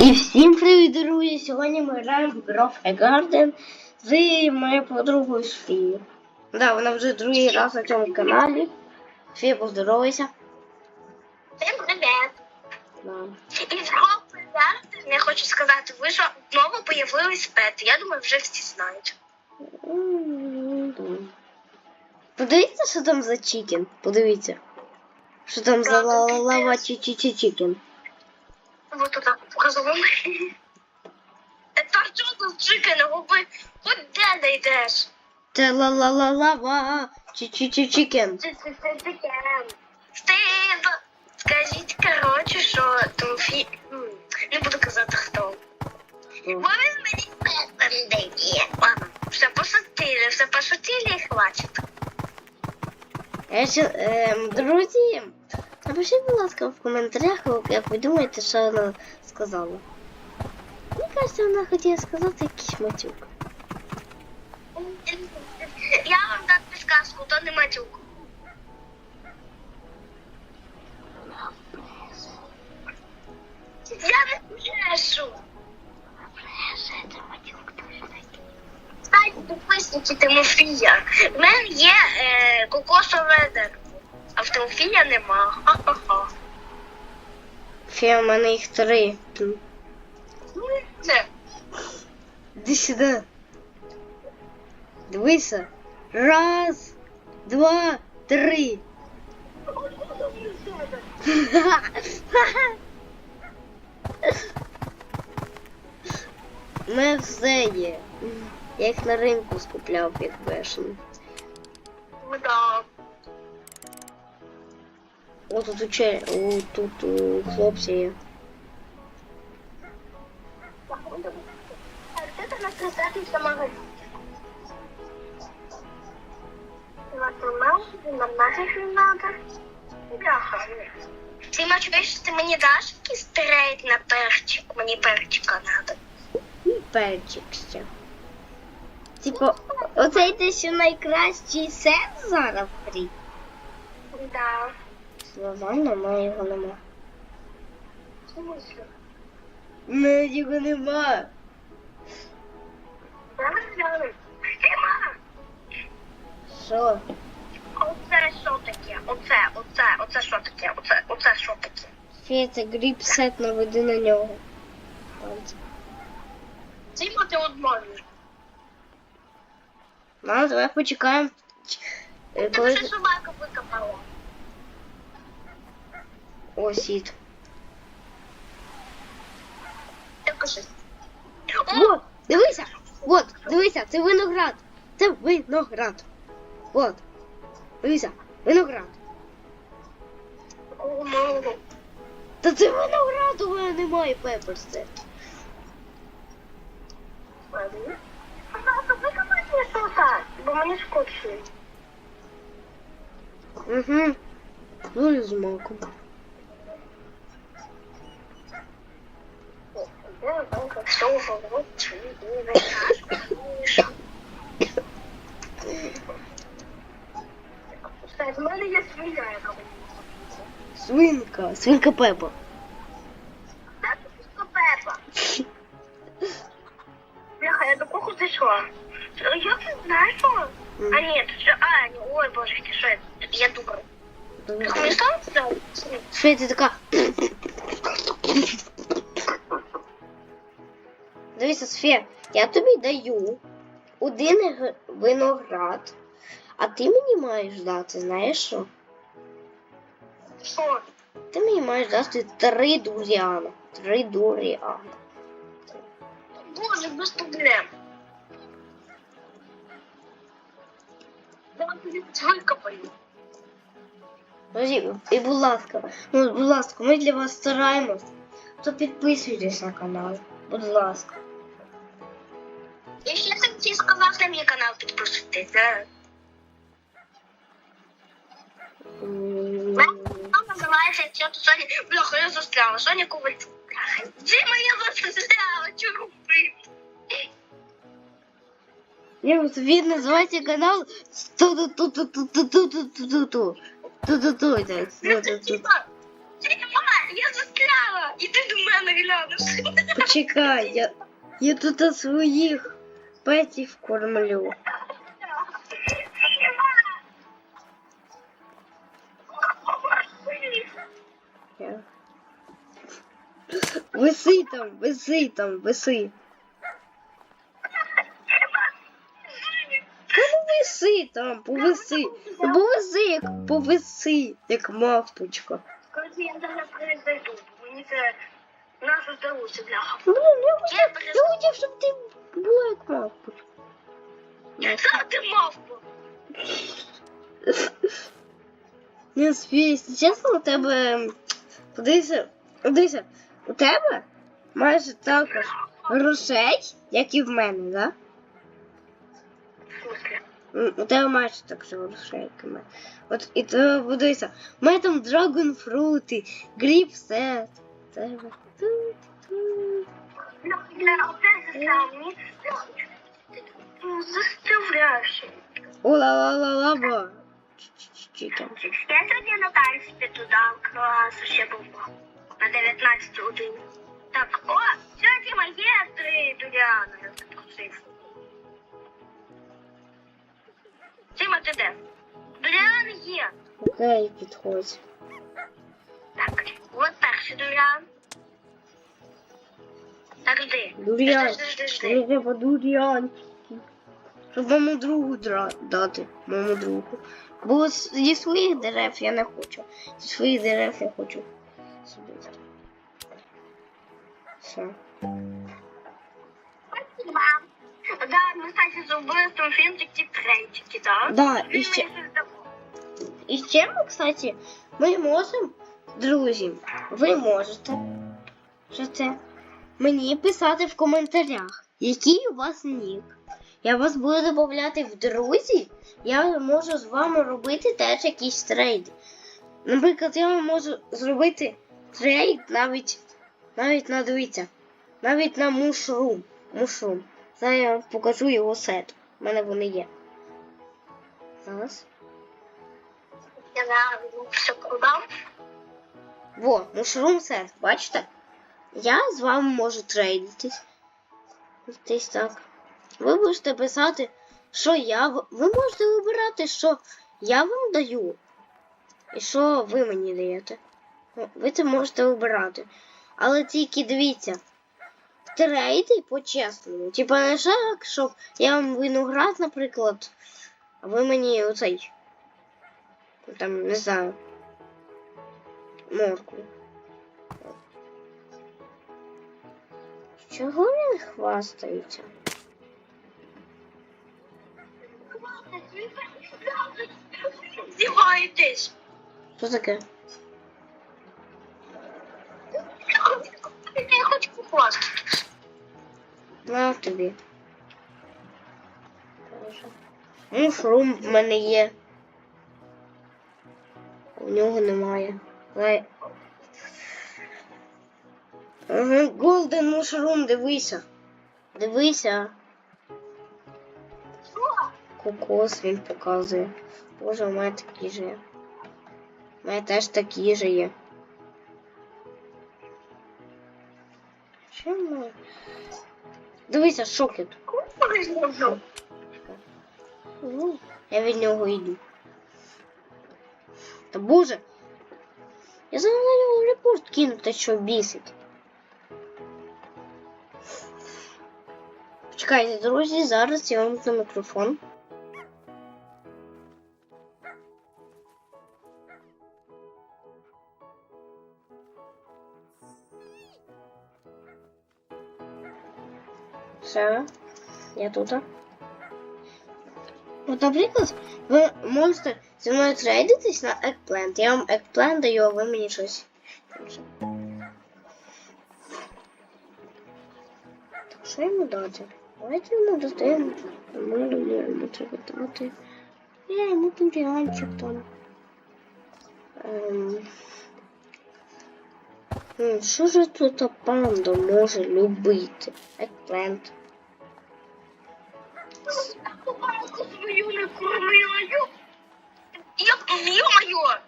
І всім привіт, друзі! Сьогодні ми граємо в Grove Garden з моєю подругою Софією. Да, вона вже другий раз на цьому каналі. Софія, поздоровайся. Всім привіт! Да. І в групі зараз я хочу сказати, ви що знову появились пети. Я думаю, вже всі знають. Подивіться, що там за чікен. Подивіться. Що там за лава піпець. чі чікен. Ви тут показували. Та що тут чики губи? Хоч де не йдеш? Це ла ла ла лава чі чі чі чікен. Стив, скажіть, коротше, що Томфі... М, Не буду казати хто. Бо він мені дає. Ладно, все пошутили, все пошутили і хватить. Я ще, ем, друзі, напишіть, будь ласка, в коментарях, як ви думаєте, що сказала. Мені кажеться, вона хотіла сказати якийсь матюк. Я вам дам підказку, то не матюк. Я не брешу. Кстати, підписники Тимофія. В мене є е, кокосове дерево, а в Тимофія нема. Ха-ха-ха. Фія, в мене їх три. Це. Іди сюди. Дивися. Раз, два, три. У мене все є. Я їх на ринку скупляв, як бешений. Ну, да. О, тут уче, о, тут у хлопці є. Самогон. Натримав, нафіг надо. Бляха. Ти мені даш якийсь трейд на перчик? Мені перчика надо. Перчик ще. Типа, оце йде ще найкращий сет зараз фрі. Да. Слова нема, його нема. В смысле? Ну, його нема. Зараз гляну. Тима! Що? Оце що таке? Оце, оце, оце що таке? Оце, оце що таке? Фі, це гріб сет наведи на нього. Пальцем. Тима, ти одмовиш. Ну, давай почекаємо. Е, Тебе Коли... вже собака викопала. О, сіт. Ти кажи. Вот, дивися! Вот, дивися, це виноград. Це виноград. Вот. Дивися, виноград. Та це виноград у мене немає пеперси. Бо мені скучно. Угу. Долю з маком. Он был подсовывал локти и вытаскивал Кстати, Свинка, свинка Пеппа. Свинка Пепа. Бляха, я до куху зайшла. Як ти знайшла? А нет. це а, ні, ой, боже, що я, я думаю. как. мені стала Що я Дивися, Софія, я тобі даю один виноград, а ти мені маєш дати, знаєш що? Що? Ти мені маєш дати три дуріана. Три дуріана. Боже, без проблем. Друзі, і будь ласка, ну, будь ласка, ми для вас стараємось. То підписуйтесь на канал. Будь ласка. Я ще хотів сказати на мій канал підписуйтесь. да? М, Канал називається «Що тут Соня?» Бляха, я застряла. Соня Ковальчук. Бляха, Дима, я застряла. Що робити? Ні, от Він називається канал ту-ту-ту-ту-ту-ту-ту-ту-ту. Ту-ту-ту, так, ту-ту-ту. Дима, Дима, я застряла. Іди до мене глянеш. Чекай, я, я тут своїх петів кормлю. Виси там, виси там, виси. Ну там, повиси. Ну повиси, як повиси, як мавпочка. Коли я зараз перезайду, мені це нашу здалося, бляха. Блін, я хотів, я хотів, щоб ти була як мавпочка. Сам ти мавпу. Не спій, чесно, у тебе. Подивися, подивися, у тебе майже також грошей, як і в мене, да? Смысле? М, У тебе майже так же грошей, як і в мене. От і то подивися, у мене там драгон фрути, гріп Ну, Заставляєшся. Ола-ла-ла-ла-ба. Я сьогодні на танці піду класу ще був на 19 годин. Так, о, сьогодні моє три Дуляна. Я запросив. Тіма, ти де? Дулян є. Окей, підходь. Так, от перший Дулян. Так, жди. Дуріан. Жди, жди, жди, Мені жди. треба дуріан. Щоб моєму другу дати. Моєму другу. Бо зі своїх дерев я не хочу. Зі своїх дерев я хочу собі. Все. Спасибо. Да, ми, кстати, зробили з тому фільм такі тренчики, да? Да, і ще, і ще ми, кстати, ми можемо, друзі, ви можете що це, мені писати в коментарях, який у вас нік. Я вас буду додати в друзі. Я можу з вами робити теж якісь трейди. Наприклад, я вам можу зробити трейд навіть, навіть на дивіться, навіть на мушрум. Мушрум. Зараз я вам покажу його сет. У мене вони є. Зараз. Я все продав. Во, мушрум сет, бачите? Я з вами можу трейдитись. Десь так. Ви можете писати, що я. Ви можете вибирати, що я вам даю. І що ви мені даєте. Ну, Ви це можете вибирати. Але тільки дивіться. Трейди по-чесному. Типа не так, щоб я вам виноград, наприклад, а ви мені оцей. Там, не знаю. Моркву. Чого він хвастається? Здіваєтесь. Що таке? Я хочу купувати. На тобі. Мушрум в мене є. У нього немає. Дай. Голден мушрум, дивися. Дивися. Що? Кокос він показує. Боже, у мене такі же є. У мене теж такі же є. Чому? Дивися, шокет. Ну, я від нього йду. Та боже. Я зараз на нього репорт кину, та що бісить. Чекайте, друзі, зараз я вам на мікрофон. Все, я тут. От, наприклад, ви можете зі мною трейдитись на Eggplant. Я вам Eggplant даю, а ви мені щось. Так, що йому дати? Давайте йому дадим. Ми йому треба дати. Я йому дуріанчик там. Ем... Що ж тут панда може любити? Eggplant. Купалку свою не кормила. Ю. Я ё-моё.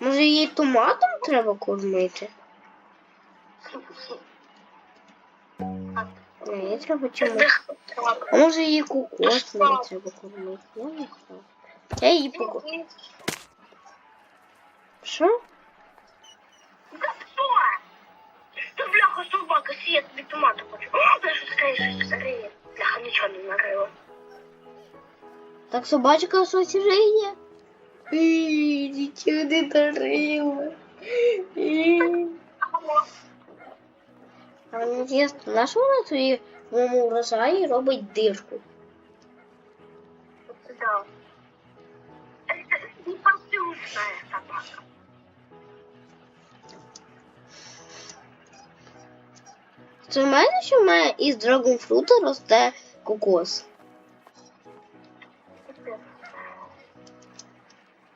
Може її томатом треба кормити? Не, я треба чомусь. А може її кокос не треба кормити? Я не знаю. Я її поко... Що? Да что? Да бляха, собака, свет, тебе томату хочу. О, да что скорее, скорее. Бляха, ничего не накрыло. Так собачка щось риє. Ій, Нічого не дарила. Ій. А мені інтересно, на що вона тоді в моєму врожаї робить дирку? Да. Это непослушная собака. Це в мене, що в мене із драгонфрута росте кокос.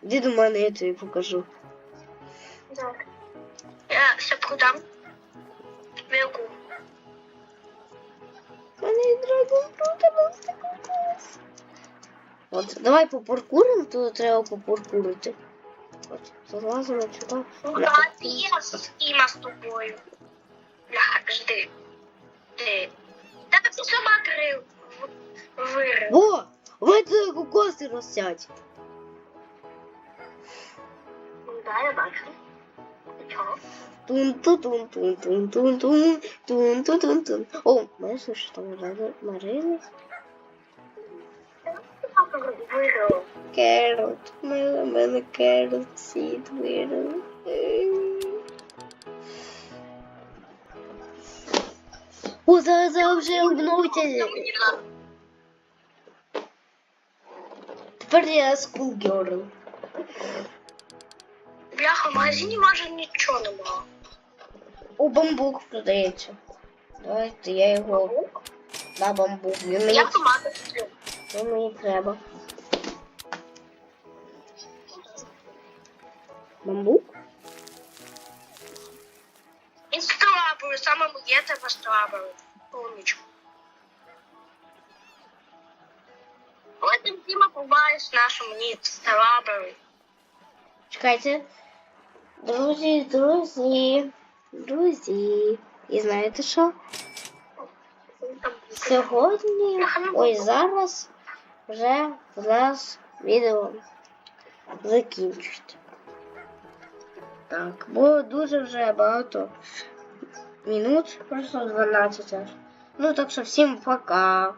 Іди до мене, я тобі покажу. Так. Я все продам. От, давай попаркуримо, тут треба попаркурити. От, залазимо сюди. Ну на да, я с Има с тобою. Бляха, жди. Жди. Та ти собак рив. Вирив. Во! Ви тут кокоси ростять. Ну да, я бачу. Чого? Тун тун тун тун тун тун тун тун тун тун тун О, там Марина? Вирив. Керот. Мене, мене керот сід вирив. О, зараз, зараз вже обновиться. Тепер я скул герл. Бляха, в магазині майже нічого немає. О, бамбук продається. Давайте я його на бамбук. Він мені, Я томати куплю. він мені треба. Бамбук? І стrawberry, саме моє це стrawberry. Умничку. Потім Тіма побачиш нашу мені strawberry. Чекайте. Друзі, друзі, Друзі. І знаєте що? Сьогодні, ой, зараз вже в нас відео закінчується. Так, бо дуже вже багато минут, просто 12 аж. Ну так що всім пока.